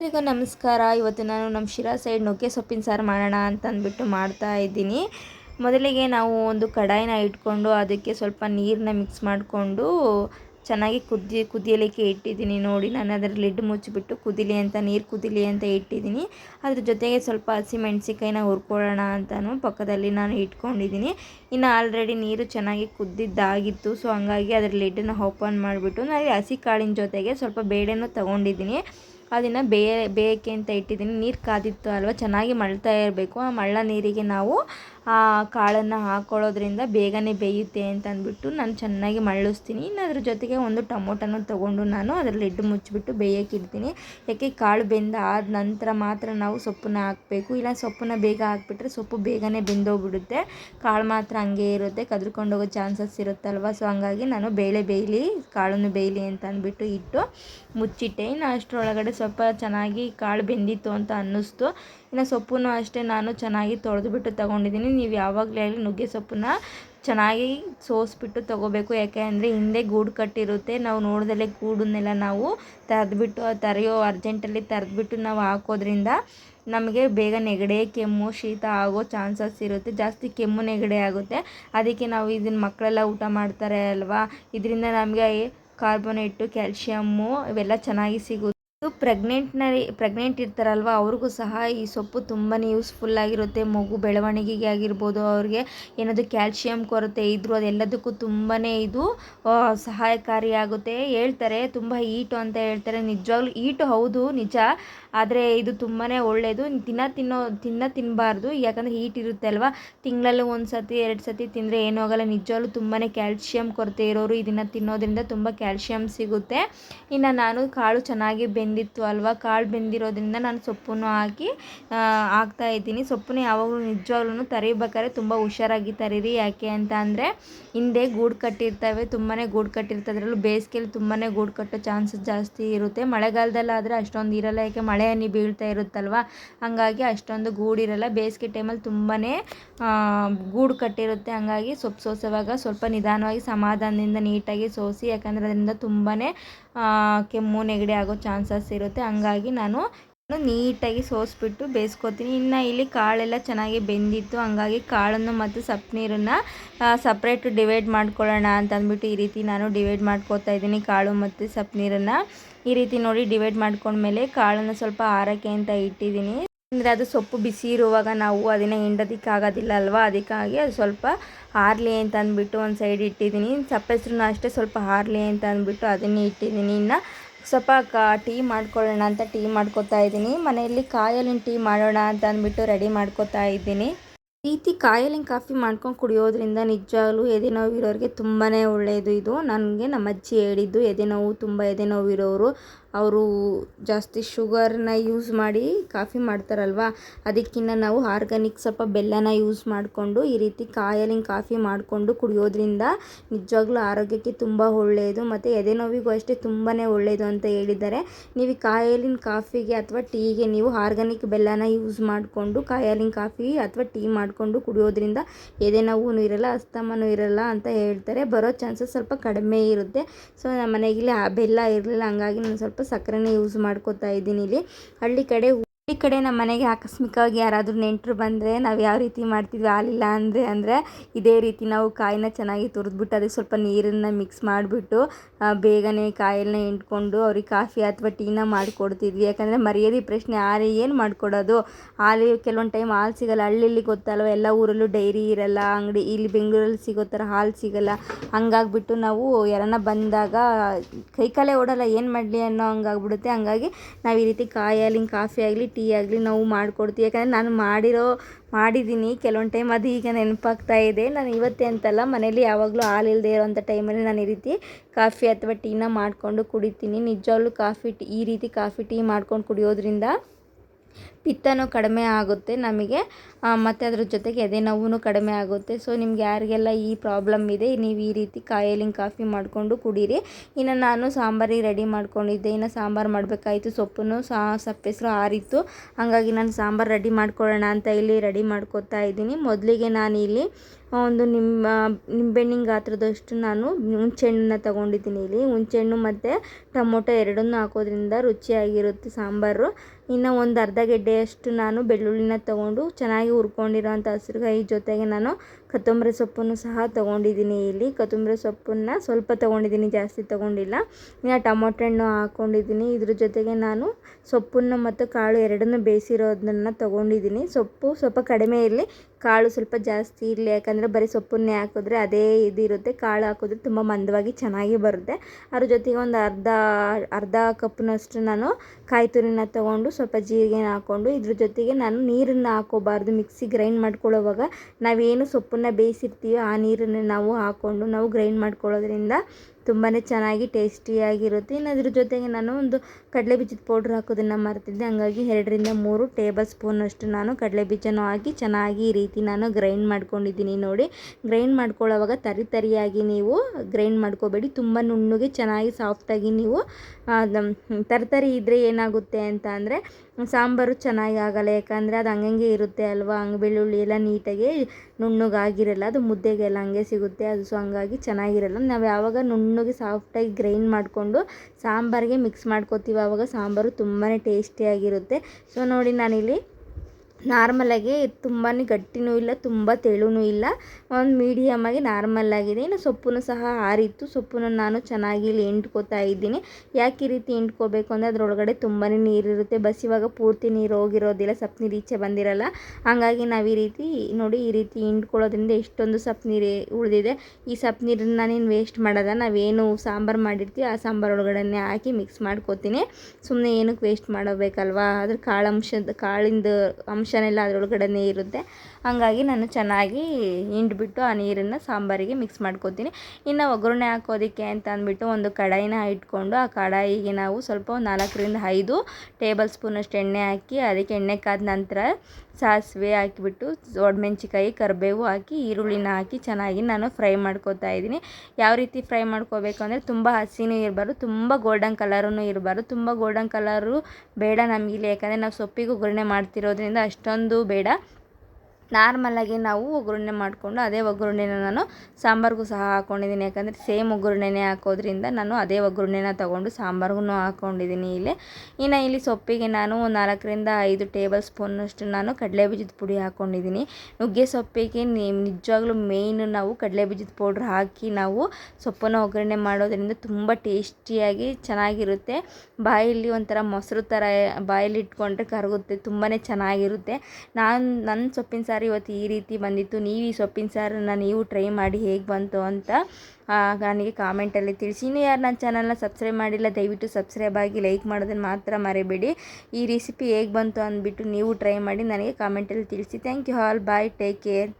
ಎಲ್ರಿಗೂ ನಮಸ್ಕಾರ. ಇವತ್ತು ನಾನು ನಮ್ಮ ಶಿರಾ ಸೈಡ್ ನುಗ್ಗೆ ಸೊಪ್ಪಿನ ಸಾರು ಮಾಡೋಣ ಅಂತ ಅಂದ್ಬಿಟ್ಟು ಮಾಡ್ತಾ ಇದ್ದೀನಿ. ಮೊದಲಿಗೆ ನಾವು ಒಂದು ಕಡಾಯಿನ ಇಟ್ಕೊಂಡು ಅದಕ್ಕೆ ಸ್ವಲ್ಪ ನೀರನ್ನ ಮಿಕ್ಸ್ ಮಾಡಿಕೊಂಡು ಚೆನ್ನಾಗಿ ಕುದಿ, ಕುದಿಯಲಿಕ್ಕೆ ಇಟ್ಟಿದ್ದೀನಿ. ನೋಡಿ, ನಾನು ಅದರ ಲಿಡ್ ಮುಚ್ಚಿಬಿಟ್ಟು ಕುದಿಲಿ ಅಂತ, ನೀರು ಕುದಿಲಿ ಅಂತ ಇಟ್ಟಿದ್ದೀನಿ. ಅದ್ರ ಜೊತೆಗೆ ಸ್ವಲ್ಪ ಹಸಿಮೆಣ್ಸಿಕಾಯಿನ ಹುರ್ಕೊಳ್ಳೋಣ ಅಂತಲೂ ಪಕ್ಕದಲ್ಲಿ ನಾನು ಇಟ್ಕೊಂಡಿದ್ದೀನಿ. ಇನ್ನು ಆಲ್ರೆಡಿ ನೀರು ಚೆನ್ನಾಗಿ ಕುದ್ದಿದ್ದಾಗಿತ್ತು, ಸೊ ಹಂಗಾಗಿ ಅದರ ಲಿಡ್ಡನ್ನ ಓಪನ್ ಮಾಡಿಬಿಟ್ಟು, ನಾನು ಹಸಿ ಕಾಳಿನ ಜೊತೆಗೆ ಸ್ವಲ್ಪ ಬೇಳೆನೂ ತೊಗೊಂಡಿದ್ದೀನಿ. ಅದನ್ನು ಬೇಯ ಬೇಯಕ್ಕೆ ಅಂತ ಇಟ್ಟಿದ್ದೀನಿ. ನೀರು ಕಾದಿತ್ತು ಅಲ್ವ? ಚೆನ್ನಾಗಿ ಮಳ್ತಾ ಇರಬೇಕು. ಆ ಮಳ್ಳ ನೀರಿಗೆ ನಾವು ಕಾಳನ್ನು ಹಾಕ್ಕೊಳ್ಳೋದ್ರಿಂದ ಬೇಗನೆ ಬೇಯುತ್ತೆ ಅಂತ ಅಂದ್ಬಿಟ್ಟು ನಾನು ಚೆನ್ನಾಗಿ ಮಳ್ಳಿಸ್ತೀನಿ ಇನ್ನು ಅದ್ರ ಜೊತೆಗೆ ಒಂದು ಟೊಮೊಟೊನ ತೊಗೊಂಡು ನಾನು ಅದರಲ್ಲಿ ಲಿಡ್ ಮುಚ್ಚಿಬಿಟ್ಟು ಬೇಯಕ್ಕೆ ಇಡ್ತೀನಿ ಯಾಕೆ ಕಾಳು ಬೆಂದ ಆದ ನಂತರ ಮಾತ್ರ ನಾವು ಸೊಪ್ಪನ್ನ ಹಾಕಬೇಕು. ಇಲ್ಲ ಸೊಪ್ಪನ್ನ ಬೇಗ ಹಾಕ್ಬಿಟ್ರೆ ಸೊಪ್ಪು ಬೇಗನೆ ಬೆಂದೋಗ್ಬಿಡುತ್ತೆ. ಕಾಳು ಮಾತ್ರ ಹಂಗೆ ಇರುತ್ತೆ. ಕದ್ರಿಕೊಂಡೋಗೋ ಹೋಗೋ ಚಾನ್ಸಸ್ ಇರುತ್ತಲ್ವ? ಸೊ ಹಂಗಾಗಿ ನಾನು ಬೇಳೆ ಬೇಯಲಿ, ಕಾಳನ್ನು ಬೇಯಲಿ ಅಂತ ಅಂದ್ಬಿಟ್ಟು ಇಟ್ಟು ಮುಚ್ಚಿಟ್ಟೆ. ಇನ್ನು ಅಷ್ಟರೊಳಗಡೆ ಸ್ವಲ್ಪ ಚೆನ್ನಾಗಿ ಕಾಳು ಬೆಂದಿತ್ತು ಅಂತ ಅನ್ನಿಸ್ತು. ಇನ್ನು ಸೊಪ್ಪನ್ನು ಅಷ್ಟೇ ನಾನು ಚೆನ್ನಾಗಿ ತೊಳೆದುಬಿಟ್ಟು ತೊಗೊಂಡಿದ್ದೀನಿ. ನೀವು ಯಾವಾಗಲೇ ಆಗಲಿ ನುಗ್ಗೆ ಸೊಪ್ಪನ್ನ ಚೆನ್ನಾಗಿ ಸೋಸಿಬಿಟ್ಟು ತೊಗೋಬೇಕು. ಯಾಕೆ ಅಂದರೆ ಹಿಂದೆ ಗೂಡು ಕಟ್ಟಿರುತ್ತೆ. ನಾವು ನೋಡ್ದಲ್ಲೇ ಗೂಡನ್ನೆಲ್ಲ ನಾವು ತೆರೆದ್ಬಿಟ್ಟು, ತರೆಯೋ ಅರ್ಜೆಂಟಲ್ಲಿ ತರೆದ್ಬಿಟ್ಟು ನಾವು ಹಾಕೋದ್ರಿಂದ ನಮಗೆ ಬೇಗ ನೆಗಡೆ, ಕೆಮ್ಮು, ಶೀತ ಆಗೋ ಚಾನ್ಸಸ್ ಇರುತ್ತೆ. ಜಾಸ್ತಿ ಕೆಮ್ಮು, ನೆಗಡೆ ಆಗುತ್ತೆ. ಅದಕ್ಕೆ ನಾವು ಇದನ್ನ ಮಕ್ಕಳೆಲ್ಲ ಊಟ ಮಾಡ್ತಾರೆ ಅಲ್ವಾ? ಇದರಿಂದ ನಮಗೆ ಕಾರ್ಬೋನೇಟು, ಕ್ಯಾಲ್ಶಿಯಮ್ಮು ಇವೆಲ್ಲ ಚೆನ್ನಾಗಿ ಸಿಗುತ್ತೆ. ಪ್ರೆಗ್ನೆಂಟ್ನಲ್ಲಿ, ಪ್ರೆಗ್ನೆಂಟ್ ಇರ್ತಾರಲ್ವ, ಅವ್ರಿಗೂ ಸಹ ಈ ಸೊಪ್ಪು ತುಂಬಾ ಯೂಸ್ಫುಲ್ಲಾಗಿರುತ್ತೆ ಮಗು ಬೆಳವಣಿಗೆಗೆ ಆಗಿರ್ಬೋದು, ಅವ್ರಿಗೆ ಏನಾದರೂ ಕ್ಯಾಲ್ಶಿಯಂ ಕೊರತೆ ಇದ್ದರೂ ಅದೆಲ್ಲದಕ್ಕೂ ತುಂಬಾ ಇದು ಸಹಾಯಕಾರಿಯಾಗುತ್ತೆ. ಹೇಳ್ತಾರೆ, ತುಂಬ ಈಟು ಅಂತ ಹೇಳ್ತಾರೆ. ನಿಜವಾಗ್ಲೂ ಈಟು ಹೌದು, ನಿಜ. ಆದರೆ ಇದು ತುಂಬಾ ಒಳ್ಳೆಯದು ದಿನ ತಿನ್ನೋ, ತಿನ್ನ ತಿನ್ನಬಾರ್ದು ಯಾಕಂದರೆ ಹೀಟ್ ಇರುತ್ತೆ ಅಲ್ವಾ? ತಿಂಗಳಲ್ಲಿ ಒಂದು ಸತಿ ಎರಡು ಸತಿ ತಿಂದರೆ ಏನೂ ಆಗೋಲ್ಲ. ನಿಜವಾಗ್ಲೂ ತುಂಬಾ ಕ್ಯಾಲ್ಶಿಯಂ ಕೊರತೆ ಇರೋರು ಇದನ್ನು ತಿನ್ನೋದ್ರಿಂದ ತುಂಬ ಕ್ಯಾಲ್ಶಿಯಂ ಸಿಗುತ್ತೆ. ಇನ್ನು ನಾನು ಕಾಳು ಚೆನ್ನಾಗಿ ಬೆಂದಿತ್ತು ಅಲ್ವಾ? ಕಾಳು ಬೆಂದಿರೋದ್ರಿಂದ ನಾನು ಸೊಪ್ಪನ್ನು ಹಾಕಿ ಹಾಕ್ತಾ ಇದ್ದೀನಿ. ಸೊಪ್ಪನ್ನು ಯಾವಾಗಲೂ ನಿಜವಾಗ್ಲೂ ತರಿಬೇಕಾದ್ರೆ ತುಂಬ ಹುಷಾರಾಗಿ ತರೀರಿ. ಯಾಕೆ ಅಂತ ಅಂದರೆ, ಹಿಂದೆ ಗೂಡು ಕಟ್ಟಿರ್ತವೆ ತುಂಬಾ ಗೂಡು ಕಟ್ಟಿರ್ತವೆ. ಅದರಲ್ಲೂ ಬೇಸಿಗೆಯಲ್ಲಿ ತುಂಬಾ ಗೂಡು ಕಟ್ಟೋ ಚಾನ್ಸಸ್ ಜಾಸ್ತಿ ಇರುತ್ತೆ. ಮಳೆಗಾಲದಲ್ಲಾದರೆ ಅಷ್ಟೊಂದು ಇರಲ್ಲ. ಯಾಕೆ ಮಳೆ ಹನಿ ಬೀಳ್ತಾ ಇರುತ್ತಲ್ವ? ಹಾಗಾಗಿ ಅಷ್ಟೊಂದು ಗೂಡಿರಲ್ಲ ಬೇಸಿಗೆ ಟೈಮಲ್ಲಿ ತುಂಬಾ ಗೂಡು ಕಟ್ಟಿರುತ್ತೆ. ಹಾಗಾಗಿ ಸೊಪ್ಪು ಸೋಸುವಾಗ ಸ್ವಲ್ಪ ನಿಧಾನವಾಗಿ ಸಮಾಧಾನದಿಂದ ನೀಟಾಗಿ ಸೋಸಿ, ಯಾಕಂದರೆ ಅದರಿಂದ ತುಂಬಾ ಕೆಮ್ಮು, ನೆಗಡಿ ಆಗೋ ಚಾನ್ಸಸ್ ಇರುತ್ತೆ. ಹಂಗಾಗಿ ನಾನು ನೀಟಾಗಿ ಸೋಸಿಬಿಟ್ಟು ಬೇಯಿಸ್ಕೊತೀನಿ. ಇನ್ನು ಇಲ್ಲಿ ಕಾಳೆಲ್ಲ ಚೆನ್ನಾಗಿ ಬೆಂದಿತ್ತು. ಹಂಗಾಗಿ ಕಾಳನ್ನು ಮತ್ತು ಸಪ್ಪು ನೀರನ್ನು ಸಪ್ರೇಟು ಡಿವೈಡ್ ಮಾಡ್ಕೊಳ್ಳೋಣ ಅಂತ ಅಂದ್ಬಿಟ್ಟು ಈ ರೀತಿ ನಾನು ಡಿವೈಡ್ ಮಾಡ್ಕೋತಾ ಇದ್ದೀನಿ ಕಾಳು ಮತ್ತು ಸಪ್ಪು ನೀರನ್ನು. ಈ ರೀತಿ ನೋಡಿ ಡಿವೈಡ್ ಮಾಡ್ಕೊಂಡ್ಮೇಲೆ ಕಾಳನ್ನು ಸ್ವಲ್ಪ ಆರೋಕ್ಕೆ ಅಂತ ಇಟ್ಟಿದ್ದೀನಿ. ಅಂದರೆ ಅದು ಸೊಪ್ಪು ಬಿಸಿ ಇರುವಾಗ ನಾವು ಅದನ್ನು ಹಿಂಡೋದಕ್ಕೆ ಆಗೋದಿಲ್ಲ ಅಲ್ವಾ? ಅದಕ್ಕಾಗಿ ಅದು ಸ್ವಲ್ಪ ಹಾರಲಿ ಅಂತ ಅಂದ್ಬಿಟ್ಟು ಒಂದು ಸೈಡ್ ಇಟ್ಟಿದ್ದೀನಿ. ಸಪ್ಪೆಸ್ರೂ ಅಷ್ಟೇ ಸ್ವಲ್ಪ ಹಾರಲಿ ಅಂತ ಅಂದ್ಬಿಟ್ಟು ಅದನ್ನೇ ಇಟ್ಟಿದ್ದೀನಿ. ಇನ್ನು ಸ್ವಲ್ಪ ಕಾ, ಟೀ ಮಾಡ್ಕೊಳ್ಳೋಣ ಅಂತ ಟೀ ಮಾಡ್ಕೊತಾ ಇದ್ದೀನಿ. ಮನೆಯಲ್ಲಿ ಕಾಯಲಿನ ಟೀ ಮಾಡೋಣ ಅಂತ ಅಂದ್ಬಿಟ್ಟು ರೆಡಿ ಮಾಡ್ಕೊತಾ ಇದ್ದೀನಿ. ರೀತಿ ಕಾಯಲಿನ ಕಾಫಿ ಮಾಡ್ಕೊಂಡು ಕುಡಿಯೋದ್ರಿಂದ ನಿಜವಾಗ್ಲೂ ಎದೆ ನೋವು ಇರೋರಿಗೆ ತುಂಬಾ ಒಳ್ಳೆಯದು ಇದು. ನನಗೆ ನಮ್ಮ ಅಜ್ಜಿ ಹೇಳಿದ್ದು, ಎದೆ ನೋವು ತುಂಬ ಎದೆ ಇರೋರು. ಅವರು ಜಾಸ್ತಿ ಶುಗರ್ನ ಯೂಸ್ ಮಾಡಿ ಕಾಫಿ ಮಾಡ್ತಾರಲ್ವ? ಅದಕ್ಕಿಂತ ನಾವು ಆರ್ಗಾನಿಕ್ ಸ್ವಲ್ಪ ಬೆಲ್ಲನ ಯೂಸ್ ಮಾಡಿಕೊಂಡು ಈ ರೀತಿ ಕಾಯಲಿನ ಕಾಫಿ ಮಾಡಿಕೊಂಡು ಕುಡಿಯೋದ್ರಿಂದ ನಿಜವಾಗ್ಲೂ ಆರೋಗ್ಯಕ್ಕೆ ತುಂಬ ಒಳ್ಳೆಯದು ಮತ್ತು ಎದೆ ನೋವಿಗೂ ಅಷ್ಟೇ ತುಂಬಾ ಒಳ್ಳೆಯದು ಅಂತ ಹೇಳಿದ್ದಾರೆ. ನೀವು ಕಾಯಲಿನ ಕಾಫಿಗೆ ಅಥವಾ ಟೀಗೆ ನೀವು ಆರ್ಗಾನಿಕ್ ಬೆಲ್ಲನ ಯೂಸ್ ಮಾಡಿಕೊಂಡು ಕಾಯಲಿನ ಕಾಫಿ ಅಥವಾ ಟೀ ಮಾಡಿಕೊಂಡು ಕುಡಿಯೋದ್ರಿಂದ ಎದೆ ನೋವು ಇರಲ್ಲ, ಅಸ್ತಮನೂ ಇರಲ್ಲ ಅಂತ ಹೇಳ್ತಾರೆ. ಬರೋ ಚಾನ್ಸಸ್ ಸ್ವಲ್ಪ ಕಡಿಮೆ ಇರುತ್ತೆ. ಸೊ, ನಮ್ಮ ಮನೆಗಿಲ್ಲಿ ಆ ಬೆಲ್ಲ ಇರಲಿಲ್ಲ, ಹಂಗಾಗಿ ನಾನು ಸ್ವಲ್ಪ ಸಕ್ಕರೆನೇ ಯೂಸ್ ಮಾಡ್ಕೋತಾ ಇದ್ದೀನಿ ಇಲ್ಲಿ. ಹಳ್ಳಿ ಕಡೆ ಈ ಕಡೆ ನಮ್ಮ ಮನೆಗೆ ಆಕಸ್ಮಿಕವಾಗಿ ಯಾರಾದರೂ ನೆಂಟರು ಬಂದರೆ ನಾವು ಯಾವ ರೀತಿ ಮಾಡ್ತಿದ್ವಿ ಹಾಲಿಲ್ಲ ಅಂದರೆ ಅಂದರೆ ಇದೇ ರೀತಿ ನಾವು ಕಾಯಿನ ಚೆನ್ನಾಗಿ ತುರಿದ್ಬಿಟ್ಟು ಅದಕ್ಕೆ ಸ್ವಲ್ಪ ನೀರನ್ನು ಮಿಕ್ಸ್ ಮಾಡಿಬಿಟ್ಟು ಬೇಗನೆ ಕಾಯನ್ನ ಹಿಂಡ್ಕೊಂಡು ಅವ್ರಿಗೆ ಕಾಫಿ ಅಥವಾ ಟೀನ ಮಾಡಿಕೊಡ್ತಿದ್ವಿ. ಯಾಕಂದರೆ ಮರ್ಯಾದೆ ಪ್ರಶ್ನೆ ಹಾಲು ಏನು ಮಾಡಿಕೊಡೋದು? ಹಾಲು ಕೆಲವೊಂದು ಟೈಮ್ ಹಾಲು ಸಿಗಲ್ಲ. ಹಳ್ಳಿಲಿ ಗೊತ್ತಲ್ವ, ಎಲ್ಲ ಊರಲ್ಲೂ ಡೈರಿ ಇರಲ್ಲ, ಅಂಗಡಿ ಇಲ್ಲಿ ಬೆಂಗಳೂರಲ್ಲಿ ಸಿಗೋ ಥರ ಹಾಲು ಸಿಗಲ್ಲ. ಹಂಗಾಗ್ಬಿಟ್ಟು ನಾವು ಯಾರನ್ನ ಬಂದಾಗ ಕೈಕಾಲೇ ಓಡಲ್ಲ, ಏನು ಮಾಡಲಿ ಅನ್ನೋ ಹಂಗಾಗ್ಬಿಡುತ್ತೆ. ಹಂಗಾಗಿ ನಾವು ಈ ರೀತಿ ಕಾಯಿ ಹಾಲಿನ ಕಾಫಿ ಆಗಲಿ ಟೀ ಆಗಲಿ ನಾವು ಮಾಡಿಕೊಡ್ತೀವಿ ಯಾಕಂದರೆ ನಾನು ಮಾಡಿರೋ, ಮಾಡಿದ್ದೀನಿ. ಕೆಲವೊಂದು ಟೈಮ್ ಅದು ಈಗ ನೆನಪಾಗ್ತಾ ಇದೆ. ನಾನು ಇವತ್ತೇ ಅಂತಲ್ಲ, ಮನೇಲಿ ಯಾವಾಗಲೂ ಹಾಲು ಇಲ್ಲದೆ ಇರೋವಂಥ ಟೈಮಲ್ಲಿ ನಾನು ಈ ರೀತಿ ಕಾಫಿ ಅಥವಾ ಟೀನ ಮಾಡಿಕೊಂಡು ಕುಡಿತೀನಿ. ನಿಜವಾಗ್ಲೂ ಕಾಫಿ ಟೀ, ಈ ರೀತಿ ಕಾಫಿ ಟೀ ಮಾಡ್ಕೊಂಡು ಕುಡಿಯೋದ್ರಿಂದ ಪಿತ್ತನೂ ಕಡಿಮೆ ಆಗುತ್ತೆ ನಮಗೆ. ಮತ್ತು ಅದ್ರ ಜೊತೆಗೆ ಎದೆ ನೋವು ಕಡಿಮೆ ಆಗುತ್ತೆ. ಸೊ ನಿಮ್ಗೆ ಯಾರಿಗೆಲ್ಲ ಈ ಪ್ರಾಬ್ಲಮ್ ಇದೆ, ನೀವು ಈ ರೀತಿ ಕಾಯಲಿಂಗ್ ಕಾಫಿ ಮಾಡಿಕೊಂಡು ಕುಡೀರಿ. ಇನ್ನು ನಾನು ಸಾಂಬಾರಿಗೆ ರೆಡಿ ಮಾಡ್ಕೊಂಡಿದ್ದೆ. ಇನ್ನು ಸಾಂಬಾರು ಮಾಡಬೇಕಾಯಿತು. ಸೊಪ್ಪನ್ನು ಸಾ, ಸಪ್ಪೆಸರು ಆರಿತ್ತು. ಹಾಗಾಗಿ ನಾನು ಸಾಂಬಾರು ರೆಡಿ ಮಾಡ್ಕೊಳ್ಳೋಣ ಅಂತ ಇಲ್ಲಿ ರೆಡಿ ಮಾಡ್ಕೊತಾ ಇದ್ದೀನಿ. ಮೊದಲಿಗೆ ನಾನು ಇಲ್ಲಿ ಒಂದು ನಿಮ್ಮ ನಿಂಬೆಹಣ್ಣಿನ ಗಾತ್ರದಷ್ಟು ನಾನು ಹುಣಸೆಹಣ್ಣನ್ನ ತೊಗೊಂಡಿದ್ದೀನಿ ಇಲ್ಲಿ. ಹುಣಸೆಹಣ್ಣು ಮತ್ತು ಟೊಮೊಟೊ ಎರಡನ್ನೂ ಹಾಕೋದ್ರಿಂದ ರುಚಿಯಾಗಿರುತ್ತೆ ಸಾಂಬಾರು. ಇನ್ನು ಒಂದು ಅರ್ಧ ಗೆಡ್ಡೆಯಷ್ಟು ನಾನು ಬೆಳ್ಳುಳ್ಳಿನ ತಗೊಂಡು ಚೆನ್ನಾಗಿ ಹುರ್ಕೊಂಡಿರೋಂಥ ಹಸಿರುಗಾಯಿ ಜೊತೆಗೆ ನಾನು ಕೊತ್ತಂಬರಿ ಸೊಪ್ಪನ್ನು ಸಹ ತಗೊಂಡಿದ್ದೀನಿ ಇಲ್ಲಿ. ಕೊತ್ತಂಬರಿ ಸೊಪ್ಪನ್ನು ಸ್ವಲ್ಪ ತಗೊಂಡಿದ್ದೀನಿ, ಜಾಸ್ತಿ ತಗೊಂಡಿಲ್ಲ. ಇನ್ನು ಟೊಮೊಟೊ ಹಣ್ಣು ಹಾಕ್ಕೊಂಡಿದ್ದೀನಿ ಇದ್ರ ಜೊತೆಗೆ ನಾನು ಸೊಪ್ಪನ್ನು ಮತ್ತು ಕಾಳು ಎರಡನ್ನೂ ಬೇಯಿಸಿರೋದನ್ನು ತಗೊಂಡಿದ್ದೀನಿ. ಸೊಪ್ಪು ಸ್ವಲ್ಪ ಕಡಿಮೆ ಇರಲಿ ಕಾಳು ಸ್ವಲ್ಪ ಜಾಸ್ತಿ ಇರಲಿ, ಯಾಕಂದರೆ ಬರೀ ಸೊಪ್ಪನ್ನೇ ಹಾಕಿದ್ರೆ ಅದೇ ಇದಿರುತ್ತೆ ಕಾಳು ಹಾಕಿದ್ರೆ ತುಂಬ ಮಂದವಾಗಿ ಚೆನ್ನಾಗಿ ಬರುತ್ತೆ. ಅದ್ರ ಜೊತೆಗೆ ಒಂದು ಅರ್ಧ ಅರ್ಧ ಕಪ್ನಷ್ಟು ನಾನು ಕಾಯಿ ತುರಿನ ತೊಗೊಂಡು ಸ್ವಲ್ಪ ಜೀರಿಗೆನ ಹಾಕ್ಕೊಂಡು ಇದ್ರ ಜೊತೆಗೆ ನಾನು ನೀರನ್ನು ಹಾಕೋಬಾರ್ದು. ಮಿಕ್ಸಿ ಗ್ರೈಂಡ್ ಮಾಡ್ಕೊಳ್ಳೋವಾಗ ನಾವೇನು ಸೊಪ್ಪನ್ನು ಬೇಯಿಸಿರ್ತೀವಿ ಆ ನೀರನ್ನು ನಾವು ಹಾಕ್ಕೊಂಡು ನಾವು ಗ್ರೈಂಡ್ ಮಾಡ್ಕೊಳ್ಳೋದ್ರಿಂದ ತುಂಬಾ ಚೆನ್ನಾಗಿ ಟೇಸ್ಟಿಯಾಗಿರುತ್ತೆ. ಇನ್ನು ಅದ್ರ ಜೊತೆಗೆ ನಾನು ಒಂದು ಕಡಲೆ ಬೀಜದ ಪೌಡ್ರ್ ಹಾಕೋದನ್ನು ಮರ್ತಿದ್ದೆ. ಹಾಗಾಗಿ ಎರಡರಿಂದ ಮೂರು ಟೇಬಲ್ ಸ್ಪೂನಷ್ಟು ನಾನು ಕಡಲೆ ಬೀಜನೂ ಹಾಕಿ ಚೆನ್ನಾಗಿ ಈ ರೀತಿ ನಾನು ಗ್ರೈಂಡ್ ಮಾಡ್ಕೊಂಡಿದ್ದೀನಿ ನೋಡಿ. ಗ್ರೈಂಡ್ ಮಾಡ್ಕೊಳ್ಳೋವಾಗ ತರಿ ತರಿಯಾಗಿ ನೀವು ಗ್ರೈಂಡ್ ಮಾಡ್ಕೋಬೇಡಿ. ತುಂಬ ನುಣ್ಣಗೆ ಚೆನ್ನಾಗಿ ಸಾಫ್ಟಾಗಿ ನೀವು ತರ್ತರಿ ಇದ್ದರೆ ಏನಾಗುತ್ತೆ ಅಂತ ಅಂದರೆ ಸಾಂಬಾರು ಚೆನ್ನಾಗಿ ಆಗೋಲ್ಲ, ಯಾಕಂದರೆ ಅದು ಹಂಗಂಗೆ ಇರುತ್ತೆ ಅಲ್ವಾ? ಹಂಗೆ ಬೆಳ್ಳುಳ್ಳಿ ಎಲ್ಲ ನೀಟಾಗಿ ನುಣ್ಣಗಾಗಿರಲ್ಲ, ಅದು ಮುದ್ದೆಗೆಲ್ಲ ಹಂಗೆ ಸಿಗುತ್ತೆ, ಅದು ಸೊ ಹಂಗಾಗಿ ಚೆನ್ನಾಗಿರಲ್ಲ. ನಾವು ಯಾವಾಗ ನುಣ್ಣಗೆ ಸಾಫ್ಟಾಗಿ ಗ್ರೈಂಡ್ ಮಾಡಿಕೊಂಡು ಸಾಂಬಾರಿಗೆ ಮಿಕ್ಸ್ ಮಾಡ್ಕೋತೀವಿ ಆವಾಗ ಸಾಂಬಾರು ತುಂಬಾ ಟೇಸ್ಟಿಯಾಗಿರುತ್ತೆ ಸೊ ನೋಡಿ ನಾನಿಲ್ಲಿ ನಾರ್ಮಲಾಗಿ ತುಂಬಾ ಗಟ್ಟಿನೂ ಇಲ್ಲ, ತುಂಬ ತೆಳುನೂ ಇಲ್ಲ. ಒಂದು ಮೀಡಿಯಮ್ಮಾಗಿ ನಾರ್ಮಲ್ಲಾಗಿದೆ ಇನ್ನು ಸೊಪ್ಪು ಸಹ ಆರಿತ್ತು. ಸೊಪ್ಪನ್ನು ನಾನು ಚೆನ್ನಾಗಿ ಇಲ್ಲಿ ಎಂಟ್ಕೋತಾ ಇದ್ದೀನಿ. ಯಾಕೆ ಈ ರೀತಿ ಎಂಟ್ಕೋಬೇಕು ಅಂದರೆ ಅದರೊಳಗಡೆ ತುಂಬಾ ನೀರಿರುತ್ತೆ. ಬಸ್ ಇವಾಗ ಪೂರ್ತಿ ನೀರು ಹೋಗಿರೋದಿಲ್ಲ, ಸಪ್ ನೀರು ಈಚೆ ಬಂದಿರಲ್ಲ. ಹಾಗಾಗಿ ನಾವು ಈ ರೀತಿ ನೋಡಿ ಈ ರೀತಿ ಹಿಂಡ್ಕೊಳ್ಳೋದ್ರಿಂದ ಎಷ್ಟೊಂದು ಸಪ್ ನೀರು ಉಳಿದಿದೆ. ಈ ಸಪ್ ನೀರನ್ನು ನಾನೇನು ವೇಸ್ಟ್ ಮಾಡೋದ. ನಾವೇನು ಸಾಂಬಾರು ಮಾಡಿರ್ತೀವಿ, ಆ ಸಾಂಬಾರು ಒಳಗಡೆ ಹಾಕಿ ಮಿಕ್ಸ್ ಮಾಡ್ಕೋತೀನಿ. ಸುಮ್ಮನೆ ಏನಕ್ಕೆ ವೇಸ್ಟ್ ಮಾಡಬೇಕಲ್ವಾ? ಅದ್ರ ಕಾಳು ಅಂಶದ ಕಾಳಿಂದ ಅಂಶ ಅಂಶನೆಲ್ಲ ಅದರೊಳಗಡೆನೇ ಇರುತ್ತೆ ಹಾಗಾಗಿ ನಾನು ಚೆನ್ನಾಗಿ ಹಿಂಡಿಬಿಟ್ಟು ಆ ನೀರನ್ನು ಸಾಂಬಾರಿಗೆ ಮಿಕ್ಸ್ ಮಾಡ್ಕೊತೀನಿ. ಇನ್ನು ಒಗ್ಗರಣೆ ಹಾಕೋದಕ್ಕೆ ಅಂತ ಅಂದ್ಬಿಟ್ಟು ಒಂದು ಕಡಾಯಿನ ಇಟ್ಕೊಂಡು ಆ ಕಡಾಯಿಗೆ ನಾವು ಸ್ವಲ್ಪ ನಾಲ್ಕರಿಂದ ಐದು ಟೇಬಲ್ ಸ್ಪೂನಷ್ಟು ಎಣ್ಣೆ ಹಾಕಿ ಅದಕ್ಕೆ ಎಣ್ಣೆ ಕಾದ ನಂತರ ಸಾಸಿವೆ ಹಾಕಿಬಿಟ್ಟು ಒಣಮೆಣ್ಸಿಕಾಯಿ ಕರಿಬೇವು ಹಾಕಿ, ಈರುಳ್ಳಿನ ಹಾಕಿ ಚೆನ್ನಾಗಿ ನಾನು ಫ್ರೈ ಮಾಡ್ಕೋತಾ ಇದ್ದೀನಿ. ಯಾವ ರೀತಿ ಫ್ರೈ ಮಾಡ್ಕೋಬೇಕು ಅಂದರೆ ತುಂಬ ಹಸಿನೂ ಇರಬಾರ್ದು, ತುಂಬ ಗೋಲ್ಡನ್ ಕಲರೂ ಇರಬಾರ್ದು. ತುಂಬ ಗೋಲ್ಡನ್ ಕಲರು ಬೇಡ ನಮಗಿಲ್ಲಿ ಯಾಕಂದರೆ ನಾವು ಸೊಪ್ಪಿಗೂ ಒಗ್ಗರಣೆ ಮಾಡ್ತಿರೋದ್ರಿಂದ ಅಷ್ಟೊಂದು ಬೇಡ. ನಾರ್ಮಲಾಗಿ ನಾವು ಒಗ್ಗರಣೆ ಮಾಡಿಕೊಂಡು ಅದೇ ಒಗ್ಗರಣೆನ ನಾನು ಸಾಂಬಾರಿಗೂ ಸಹ ಹಾಕ್ಕೊಂಡಿದ್ದೀನಿ ಯಾಕಂದರೆ ಸೇಮ್ ಒಗ್ಗರಣೆನೇ ಹಾಕೋದ್ರಿಂದ ನಾನು ಅದೇ ಒಗ್ಗರಣೆನ ತೊಗೊಂಡು ಸಾಂಬಾರಿಗೂ ಹಾಕ್ಕೊಂಡಿದ್ದೀನಿ ಇಲ್ಲಿ. ಇನ್ನು ಇಲ್ಲಿ ಸೊಪ್ಪಿಗೆ ನಾನು ನಾಲ್ಕರಿಂದ ಐದು ಟೇಬಲ್ ಸ್ಪೂನಷ್ಟು ನಾನು ಕಡಲೆ ಬೀಜದ ಪುಡಿ ಹಾಕ್ಕೊಂಡಿದ್ದೀನಿ ನುಗ್ಗೆ ಸೊಪ್ಪಿಗೆ ನಿಜವಾಗ್ಲೂ ಮೇಯ್ನು ನಾವು ಕಡಲೆ ಬೀಜದ ಪೌಡ್ರ್ ಹಾಕಿ ನಾವು ಸೊಪ್ಪನ್ನು ಒಗ್ಗರಣೆ ಮಾಡೋದ್ರಿಂದ ತುಂಬ ಟೇಸ್ಟಿಯಾಗಿ ಚೆನ್ನಾಗಿರುತ್ತೆ. ಬಾಯಲ್ಲಿ ಒಂಥರ ಮೊಸರು ಥರ ಬಾಯಲ್ಲಿ ಇಟ್ಕೊಂಡ್ರೆ ಕರಗುತ್ತೆ ತುಂಬಾ ಚೆನ್ನಾಗಿರುತ್ತೆ. ನಾನು ನನ್ನ ಸೊಪ್ಪಿನ ಸಾರು ಸಾರು ಇವತ್ತು ಈ ರೀತಿ ಬಂದಿತ್ತು. ನೀವು ಈ ಸೊಪ್ಪಿನ ಸಾರನ್ನು ನೀವು ಟ್ರೈ ಮಾಡಿ ಹೇಗೆ ಬಂತು ಅಂತ ನನಗೆ ಕಾಮೆಂಟಲ್ಲಿ ತಿಳಿಸಿ. ಇನ್ನೂ ಯಾರು ನನ್ನ ಚಾನಲ್ನ ಸಬ್ಸ್ಕ್ರೈಬ್ ಮಾಡಿಲ್ಲ, ದಯವಿಟ್ಟು ಸಬ್ಸ್ಕ್ರೈಬ್ ಆಗಿ ಲೈಕ್ ಮಾಡೋದನ್ನು ಮಾತ್ರ ಮರಿಬೇಡಿ. ಈ ರೆಸಿಪಿ ಹೇಗೆ ಬಂತು ಅಂದ್ಬಿಟ್ಟು ನೀವು ಟ್ರೈ ಮಾಡಿ ನನಗೆ ಕಾಮೆಂಟಲ್ಲಿ ತಿಳಿಸಿ. Thank you all bye take care